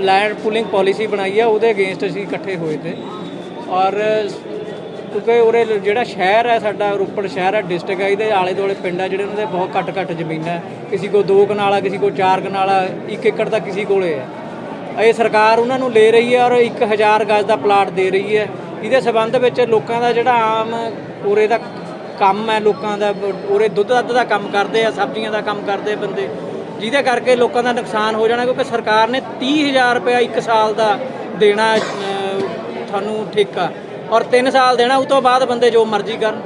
Land pooling policy ਬਣਾਈ ਹੈ ਉਹਦੇ ਅਗੇਂਸਟ ਅਸੀਂ ਇਕੱਠੇ ਹੋਏ ਤੇ। ਔਰ ਕਿਉਂਕਿ ਉਰੇ ਜਿਹੜਾ ਸ਼ਹਿਰ ਹੈ ਸਾਡਾ, ਰੋਪੜ ਸ਼ਹਿਰ ਹੈ ਡਿਸਟ੍ਰਿਕਟ ਹੈ, ਇਹਦੇ ਆਲੇ ਦੁਆਲੇ ਪਿੰਡ ਆ, ਜਿਹੜੇ ਉਹਨਾਂ ਦੇ ਬਹੁਤ ਘੱਟ ਘੱਟ ਜ਼ਮੀਨਾਂ ਹੈ। ਕਿਸੇ ਕੋਲ ਦੋ ਕਨਾਲਾ, ਕਿਸੇ ਕੋਲ ਚਾਰ ਕਨਾਲਾ, ਇੱਕ ਏਕੜ ਤਾਂ ਕਿਸੇ ਕੋਲੇ ਹੈ। ਇਹ ਸਰਕਾਰ ਉਹਨਾਂ ਨੂੰ ਲੈ ਰਹੀ ਹੈ ਔਰ 1000 ਗਜ ਦਾ ਪਲਾਟ ਦੇ ਰਹੀ ਹੈ। ਇਹਦੇ ਸਬੰਧ ਵਿੱਚ ਲੋਕਾਂ ਦਾ ਜਿਹੜਾ ਆਮ ਉਰੇ ਦਾ ਕੰਮ ਹੈ, ਲੋਕਾਂ ਦਾ, ਉਰੇ ਦੁੱਧ ਦੱਧ ਦਾ ਕੰਮ ਕਰਦੇ ਆ, ਸਬਜ਼ੀਆਂ ਦਾ ਕੰਮ ਕਰਦੇ ਬੰਦੇ। ਜਿਹਦੇ ਕਰਕੇ ਲੋਕਾਂ ਦਾ ਨੁਕਸਾਨ ਹੋ ਜਾਣਾ ਕਿਉਂਕਿ ਸਰਕਾਰ ਨੇ 30000 ਰੁਪਇਆ ਇੱਕ ਸਾਲ ਦਾ ਦੇਣਾ ਤੁਹਾਨੂੰ ਠੇਕਾ ਔਰ 3 ਸਾਲ ਦੇਣਾ ਉਸ ਤੋਂ ਬਾਅਦ ਬੰਦੇ ਜੋ ਮਰਜ਼ੀ ਕਰਨ।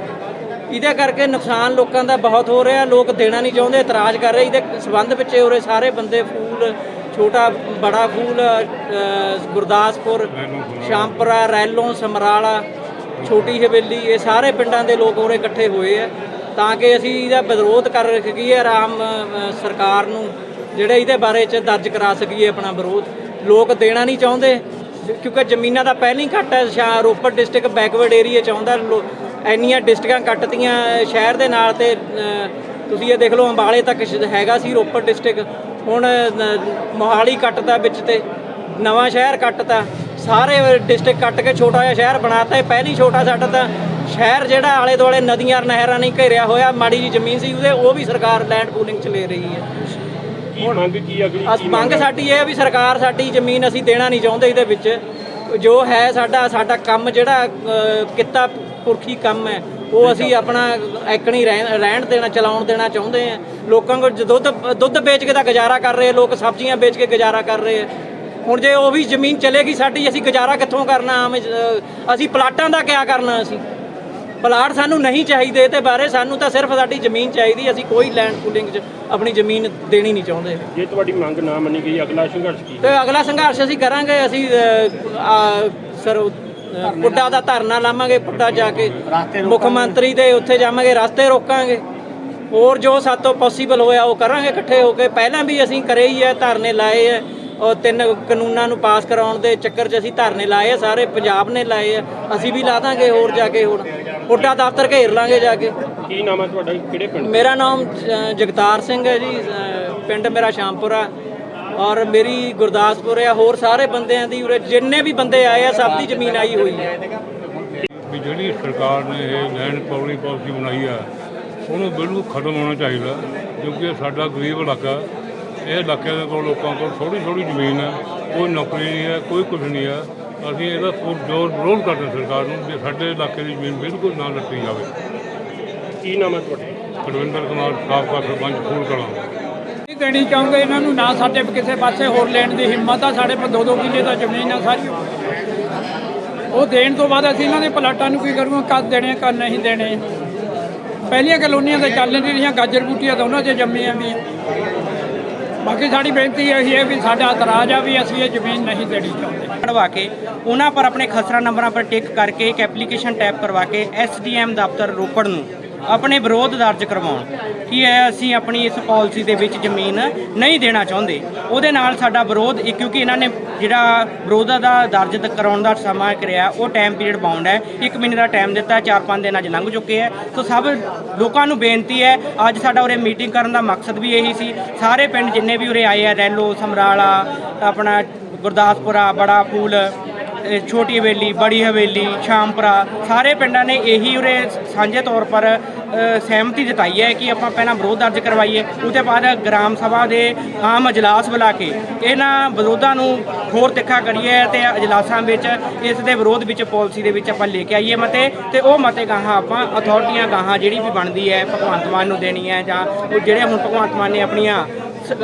ਇਹਦੇ ਕਰਕੇ ਨੁਕਸਾਨ ਲੋਕਾਂ ਦਾ ਬਹੁਤ ਹੋ ਰਿਹਾ, ਲੋਕ ਦੇਣਾ ਨਹੀਂ ਚਾਹੁੰਦੇ, ਇਤਰਾਜ਼ ਕਰ ਰਹੇ। ਇਹਦੇ ਸਬੰਧ ਵਿੱਚ ਉਰੇ ਸਾਰੇ ਬੰਦੇ ਫੂਲ, ਛੋਟਾ, ਬੜਾ ਫੂਲ ਗੁਰਦਾਸਪੁਰ, ਸ਼ਾਮਪਰਾ, ਰੈਲੋਂ, ਸਮਰਾਲਾ, ਛੋਟੀ ਹਵੇਲੀ, ਇਹ ਸਾਰੇ ਪਿੰਡਾਂ ਦੇ ਲੋਕ ਉਰੇ ਇਕੱਠੇ ਹੋਏ ਆ। ਤਾਂ ਕਿ ਅਸੀਂ ਇਹਦਾ ਵਿਰੋਧ ਕਰ ਸਕੀਏ, ਆਰਾਮ ਸਰਕਾਰ ਨੂੰ, ਜਿਹੜੇ ਇਹਦੇ ਬਾਰੇ ਚ ਦਰਜ ਕਰਾ ਸਕੀਏ ਆਪਣਾ ਵਿਰੋਧ। ਲੋਕ ਦੇਣਾ ਨਹੀਂ ਚਾਹੁੰਦੇ, ਕਿਉਂਕਿ ਜ਼ਮੀਨਾਂ ਦਾ ਪਹਿਲੀ ਹੀ ਘੱਟ ਹੈ ਸ਼ਾ ਰੋਪੜ ਡਿਸਟ੍ਰਿਕਟ ਬੈਕਵਰਡ ਏਰੀਆ ਚ ਆਉਂਦਾ, ਲੋ- ਇੰਨੀਆਂ ਡਿਸਟ੍ਰਿਕਾਂ ਕੱਟਤੀਆਂ ਸ਼ਹਿਰ ਦੇ ਨਾਲ ਤੇ ਤੁਸੀਂ ਇਹ ਦੇਖ ਲਓ, ਅੰਬਾਲੇ ਤੱਕ ਹੈਗਾ ਸੀ ਰੋਪੜ ਡਿਸਟ੍ਰਿਕਟ। ਹੁਣ ਨ- ਮੋਹਾਲੀ ਕੱਟਦਾ ਵਿੱਚ ਤੇ, ਨਵਾਂ ਸ਼ਹਿਰ ਕੱਟਤਾ। ਸਾਰੇ ਡਿਸਟ੍ਰਿਕਟ ਕੱਟ ਕੇ ਛੋਟਾ ਜਿਹਾ ਸ਼ਹਿਰ ਬਣਾਤਾ, ਇਹ ਪਹਿਲੀ ਛੋਟਾ ਸਾਡਾ ਤਾਂ ਸ਼ਹਿਰ ਜਿਹੜਾ ਆਲੇ ਦੁਆਲੇ ਨਦੀਆਂ ਨਹਿਰਾਂ ਨਹੀਂ ਘੇਰਿਆ ਹੋਇਆ ਮਾੜੀ ਜੀ ਜ਼ਮੀਨ ਸੀ ਉਹਦੇ ਉਹ ਵੀ ਸਰਕਾਰ ਲੈਂਡ ਪੂਲਿੰਗ 'ਚ ਲੈ ਰਹੀ ਹੈ। ਕੀ ਮੰਗ ਕੀ ਅਗਲੀ? ਅਸ ਮੰਗ ਸਾਡੀ ਇਹ ਹੈ ਵੀ ਸਰਕਾਰ ਸਾਡੀ ਜ਼ਮੀਨ ਅਸੀਂ ਦੇਣਾ ਨਹੀਂ ਚਾਹੁੰਦੇ ਇਹਦੇ ਵਿੱਚ। ਜੋ ਹੈ ਸਾਡਾ ਸਾਡਾ ਕੰਮ ਜਿਹੜਾ ਕਿੱਤਾ ਪੁਰਖੀ ਕੰਮ ਹੈ ਉਹ ਅਸੀਂ ਆਪਣਾ ਐਕਣੀ ਰਹਿਣ ਦੇਣਾ ਚਲਾਉਣ ਦੇਣਾ ਚਾਹੁੰਦੇ ਆ ਲੋਕਾਂ ਕੋਲ ਦੁੱਧ ਦੁੱਧ ਵੇਚ ਕੇ ਤਾਂ ਗੁਜ਼ਾਰਾ ਕਰ ਰਹੇ ਲੋਕ ਸਬਜ਼ੀਆਂ ਵੇਚ ਕੇ ਗੁਜ਼ਾਰਾ ਕਰ ਰਹੇ ਆ। ਹੁਣ ਜੇ ਉਹ ਵੀ ਜ਼ਮੀਨ ਚਲੇਗੀ ਸਾਡੀ ਅਸੀਂ ਗੁਜ਼ਾਰਾ ਕਿੱਥੋਂ ਕਰਨਾ? ਆਮ ਅਸੀਂ ਪਲਾਟਾਂ ਦਾ ਕਿਆ ਕਰਨਾ ਅਸੀਂ? ਪਲਾਟ ਸਾਨੂੰ ਨਹੀਂ ਚਾਹੀਦੇ ਤੇ ਬਾਰੇ ਸਾਨੂੰ ਤਾਂ ਸਿਰਫ ਸਾਡੀ ਜ਼ਮੀਨ ਚਾਹੀਦੀ ਅਸੀਂ ਕੋਈ ਲੈਂਡ ਪੂਲਿੰਗ 'ਚ ਆਪਣੀ ਜ਼ਮੀਨ ਦੇਣੀ ਨਹੀਂ ਚਾਹੁੰਦੇ। ਜੇ ਤੁਹਾਡੀ ਮੰਗ ਨਾ ਮੰਨੀ ਗਈ ਅਗਲਾ ਸੰਘਰਸ਼ ਕੀ? ਤੇ ਅਗਲਾ ਸੰਘਰਸ਼ ਅਸੀਂ ਕਰਾਂਗੇ ਅਸੀਂ ਸਰ ਪੁੱਡਾ ਦਾ ਧਰਨਾ ਲਾਵਾਂਗੇ ਪੁੱਡਾ ਜਾ ਕੇ ਮੁੱਖ ਮੰਤਰੀ ਦੇ ਉੱਥੇ ਜਾਵਾਂਗੇ ਰਸਤੇ ਰੋਕਾਂਗੇ। ਹੋਰ ਜੋ ਸਾਤੋਂ ਪੋਸੀਬਲ ਹੋਇਆ ਉਹ ਕਰਾਂਗੇ ਇਕੱਠੇ ਹੋ ਕੇ। ਪਹਿਲਾਂ ਵੀ ਅਸੀਂ ਕਰੇ ਹੀ ਹੈ ਧਰਨੇ ਲਾਏ ਹੈ ਉਹ ਤਿੰਨ ਕਾਨੂੰਨਾਂ ਨੂੰ ਪਾਸ ਕਰਾਉਣ ਦੇ ਚੱਕਰ 'ਚ ਅਸੀਂ ਧਰਨੇ ਲਾਏ ਆ ਸਾਰੇ ਪੰਜਾਬ ਨੇ ਲਾਏ ਆ। ਅਸੀਂ ਵੀ ਲਾ ਦਾਂਗੇ ਹੋਰ ਜਾ ਕੇ ਹੁਣ। ਪੁੱਡਾ ਦਫ਼ਤਰ ਘੇਰ ਲਾਂਗੇ ਜਾ ਕੇ। ਕੀ ਨਾਮ ਹੈ ਤੁਹਾਡਾ? ਕਿਹੜੇ ਪਿੰਡ? ਮੇਰਾ ਨਾਮ ਅ, ਜਗਤਾਰ ਸਿੰਘ ਹੈ ਜੀ। ਅ, ਪਿੰਡ ਮੇਰਾ ਸ਼ਾਮਪੁਰਾ ਔਰ ਮੇਰੀ ਗੁਰਦਾਸਪੁਰ ਆ। ਹੋਰ ਸਾਰੇ ਬੰਦਿਆਂ ਦੀ ਉਰੇ ਜਿੰਨੇ ਵੀ ਬੰਦੇ ਆਏ ਆ ਸਭ ਦੀ ਜ਼ਮੀਨ ਆਈ ਹੋਈ ਹੈ ਵੀ ਜਿਹੜੀ ਸਰਕਾਰ ਨੇ ਇਹ ਲੈਂਡ ਪੌਲੀ ਪਾਲਿਸੀ ਬਣਾਈ ਆ ਉਹਨੂੰ ਬਿਲਕੁਲ ਖਤਮ ਹੋਣਾ ਚਾਹੀਦਾ ਕਿਉਂਕਿ ਇਹ ਸਾਡਾ ਗਰੀਬ ਇਲਾਕਾ। ਇਹ ਇਲਾਕੇ ਦੇ ਕੋਲ ਲੋਕਾਂ ਕੋਲ ਥੋੜੀ ਥੋੜੀ ਜ਼ਮੀਨ ਹੈ ਕੋਈ ਨੌਕਰੀ ਨਹੀਂ ਹੈ ਕੋਈ ਕੁਝ ਨਹੀਂ ਹੈ। ਅਸੀਂ ਇਹਦਾ ਪੂਰ ਜ਼ੋਰ ਵਿਰੋਧ ਕਰਦੇ ਹਾਂ ਸਰਕਾਰ ਨੂੰ ਵੀ ਸਾਡੇ ਇਲਾਕੇ ਦੀ ਜ਼ਮੀਨ ਬਿਲਕੁਲ ਨਾ ਲੱਟੀ ਜਾਵੇ। ਕੀ ਨਾਮ ਹੈ ਤੁਹਾਡਾ? ਕੁਲਵਿੰਦਰ ਕੁਮਾਰ ਸਾਬਕਾ ਸਰਪੰਚ ਫੂਲ ਕਲਾਂ। ਨਹੀਂ ਦੇਣੀ ਚਾਹੁੰਦੇ ਇਹਨਾਂ ਨੂੰ ਨਾ ਸਾਡੇ ਕਿਸੇ ਪਾਸੇ ਹੋਰ ਲੈਣ ਦੀ ਹਿੰਮਤ ਆ ਸਾਡੇ ਕੋਲ ਦੋ ਦੋ ਕਿੱਲੇ ਦਾ ਜ਼ਮੀਨ ਆ ਸਾਰੀ। ਉਹ ਦੇਣ ਤੋਂ ਬਾਅਦ ਅਸੀਂ ਇਹਨਾਂ ਦੇ ਪਲਾਟਾਂ ਨੂੰ ਕੀ ਕਰੂਗੇ ਕਦ ਦੇਣੇ ਕਦ ਨਹੀਂ ਦੇਣੇ। ਪਹਿਲੀਆਂ ਕਲੋਨੀਆਂ ਤੇ ਚੱਲ ਨਹੀਂ ਰਹੀਆਂ ਗਾਜਰ ਬੂਟੀਆਂ ਤਾਂ ਉਹਨਾਂ 'ਚ ਜੰਮੀਆਂ ਵੀ ਬਾਕੀ ਸਾਡੀ ਬੇਨਤੀ ਇਹ ਹੈ ਵੀ ਸਾਡਾ ਇਤਰਾਜ਼ ਆ ਵੀ ਅਸੀਂ ਇਹ ਜ਼ਮੀਨ ਨਹੀਂ ਦੇਣੀ ਚਾਹੁੰਦੇ। ਕਢਵਾ ਕੇ ਉਹਨਾਂ ਪਰ ਆਪਣੇ ਖਸਰਾ ਨੰਬਰਾਂ ਪਰ ਟਿਕ ਕਰਕੇ ਇੱਕ ਐਪਲੀਕੇਸ਼ਨ ਟੈਪ ਕਰਵਾ ਕੇ ਐਸਡੀਐਮ ਦਫ਼ਤਰ ਰੋਪੜ ਨੂੰ ਆਪਣੇ ਵਿਰੋਧ ਦਰਜ ਕਰਵਾਉਣ। ਕਿ ਇਹ ਅਸੀਂ ਆਪਣੀ ਇਸ ਪਾਲਿਸੀ ਦੇ ਵਿੱਚ ਜ਼ਮੀਨ ਨਹੀਂ ਦੇਣਾ ਚਾਹੁੰਦੇ? ਉਹਦੇ ਨਾਲ ਸਾਡਾ ਵਿਰੋਧ, ਇਹ ਕਿਉਂਕਿ ਇਹਨਾਂ ਨੇ ਜਿਹੜਾ ਵਿਰੋਧ ਦਾ ਦਰਜ ਕਰਾਉਣ ਦਾ ਸਮਾਂ ਕਰਿਆ, ਉਹ ਟਾਈਮ ਪੀਰੀਅਡ ਬਾਉਂਡ ਹੈ। ਇੱਕ ਮਹੀਨੇ ਦਾ ਟਾਈਮ ਦਿੱਤਾ ਚਾਰ ਪੰਜ ਦਿਨ ਅੱਜ ਲੰਘ ਚੁੱਕੇ ਹੈ। ਸੋ ਸਭ ਲੋਕਾਂ ਨੂੰ ਬੇਨਤੀ ਹੈ, ਅੱਜ ਸਾਡਾ ਉਰੇ ਮੀਟਿੰਗ ਕਰਨ ਦਾ ਮਕਸਦ ਵੀ ਇਹੀ ਸੀ। ਸਾਰੇ ਪਿੰਡ ਜਿੰਨੇ ਵੀ ਉਰੇ ਆਏ ਆ, ਰੈਲੋ, ਸਮਰਾਲਾ, ਆਪਣਾ ਗੁਰਦਾਸਪੁਰਾ, ਬੜਾ ਫੂਲ ਇਹ ਛੋਟੀ ਹਵੇਲੀ ਬੜੀ ਹਵੇਲੀ ਸ਼ਾਮਪੁਰਾ ਸਾਰੇ ਪਿੰਡਾਂ ਨੇ ਇਹੀ ਉਰੇ ਸਾਂਝੇ ਤੌਰ ਪਰ ਅ, ਸਹਿਮਤੀ ਜਤਾਈ ਹੈ ਕਿ ਆਪਾਂ ਪਹਿਲਾਂ ਵਿਰੋਧ ਦਰਜ ਕਰਵਾਈਏ ਉਹਦੇ ਬਾਅਦ ਗ੍ਰਾਮ ਸਭਾ ਦੇ ਆਮ ਅਜਲਾਸ ਬੁਲਾ ਕੇ ਇਹਨਾਂ ਵਿਰੋਧਾਂ ਨੂੰ ਹੋਰ ਤਿੱਖਾ ਕਰੀਏ ਤੇ ਅਜਲਾਸਾਂ ਵਿੱਚ ਇਸ ਦੇ ਵਿਰੋਧ ਵਿੱਚ ਪਾਲਿਸੀ ਦੇ ਵਿੱਚ ਆਪਾਂ ਲੈ ਕੇ ਆਈਏ ਮਤੇ ਤੇ ਉਹ ਮਤੇ ਗਾਹਾਂ ਆਪਾਂ ਅਥਾਰਟੀਆਂ ਗਾਹਾਂ ਜਿਹੜੀ ਵੀ ਬਣਦੀ ਹੈ ਭਗਵੰਤ ਮਾਨ ਨੂੰ ਦੇਣੀ ਹੈ ਜਾਂ ਉਹ ਜਿਹੜੇ ਹੁਣ ਭਗਵੰਤ ਮਾਨ ਨੇ ਆਪਣੀਆਂ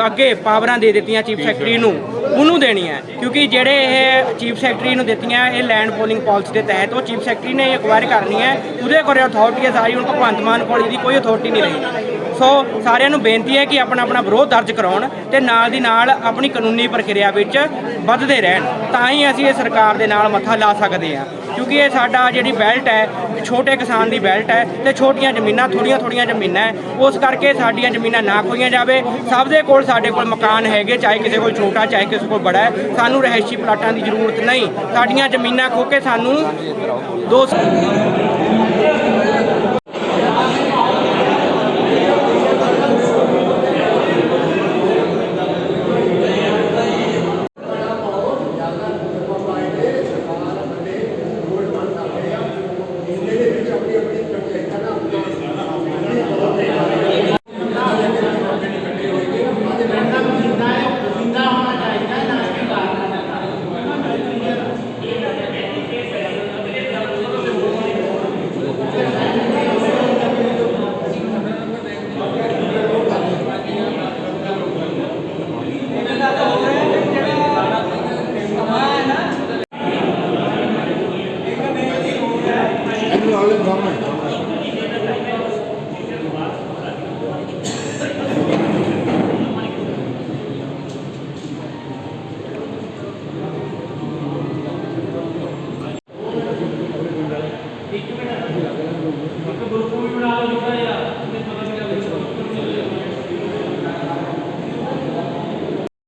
ਅੱਗੇ ਪਾਵਰਾਂ ਦੇ ਦਿੱਤੀਆਂ ਚੀਫ ਸੈਕਟਰੀ ਨੂੰ, ਉਹਨੂੰ ਦੇਣੀ ਹੈ। ਕਿਉਂਕਿ ਜਿਹੜੇ ਇਹ ਚੀਫ ਸੈਕਟਰੀ ਨੂੰ ਦਿੱਤੀਆਂ, ਇਹ ਲੈਂਡ ਪੋਲਿੰਗ ਪਾਲਿਸੀ ਦੇ ਤਹਿਤ, ਉਹ ਚੀਫ ਸੈਕਟਰੀ ਨੇ ਐਕਵਾਇਰ ਕਰਨੀ ਹੈ। ਉਹਦੇ ਕੋਲ ਅਥਾਰਟੀ ਹੈ ਸਾਰੀ, ਹੁਣ ਭਗਵੰਤ ਮਾਨ ਕੋਲ ਦੀ ਕੋਈ ਅਥਾਰਟੀ ਨਹੀਂ ਰਹੀ। ਸੋ ਸਾਰਿਆਂ ਨੂੰ ਬੇਨਤੀ ਹੈ ਕਿ ਆਪਣਾ ਆਪਣਾ ਵਿਰੋਧ ਦਰਜ ਕਰਾਉਣ ਤੇ ਨਾਲ ਦੀ ਨਾਲ ਆਪਣੀ ਕਾਨੂੰਨੀ ਪ੍ਰਕਿਰਿਆ ਵਿੱਚ ਵੱਧਦੇ ਰਹਿਣ। ਤਾਂ ਹੀ ਅਸੀਂ ਇਹ ਸਰਕਾਰ ਦੇ ਨਾਲ ਮੱਥਾ ਲਾ ਸਕਦੇ ਹਾਂ। ਕਿਉਂਕਿ ਇਹ ਸਾਡਾ ਜਿਹੜੀ ਬੈਲਟ ਹੈ ਛੋਟੇ ਕਿਸਾਨ ਦੀ ਬੈਲਟ ਹੈ ਤੇ ਛੋਟੀਆਂ ਜ਼ਮੀਨਾਂ ਥੋੜੀਆਂ ਥੋੜੀਆਂ ਜ਼ਮੀਨਾਂ ਹੈ। ਉਸ ਕਰਕੇ ਸਾਡੀਆਂ ਜ਼ਮੀਨਾਂ ਨਾ ਖੋਈਆਂ ਜਾਵੇ। ਸਭ ਦੇ ਕੋਲ ਸਾਡੇ ਕੋਲ ਮਕਾਨ ਹੈਗੇ, ਚਾਹੇ ਕਿਸੇ ਕੋਲ ਛੋਟਾ, ਚਾਹੇ ਕਿਸੇ ਕੋਲ ਬੜਾ ਹੈ। ਸਾਨੂੰ ਰਹਿਸ਼ੀ ਪਲਾਟਾਂ ਦੀ ਜ਼ਰੂਰਤ ਨਹੀਂ। ਸਾਡੀਆਂ ਜ਼ਮੀਨਾਂ ਖੋ ਕੇ ਸਾਨੂੰ ਦੋ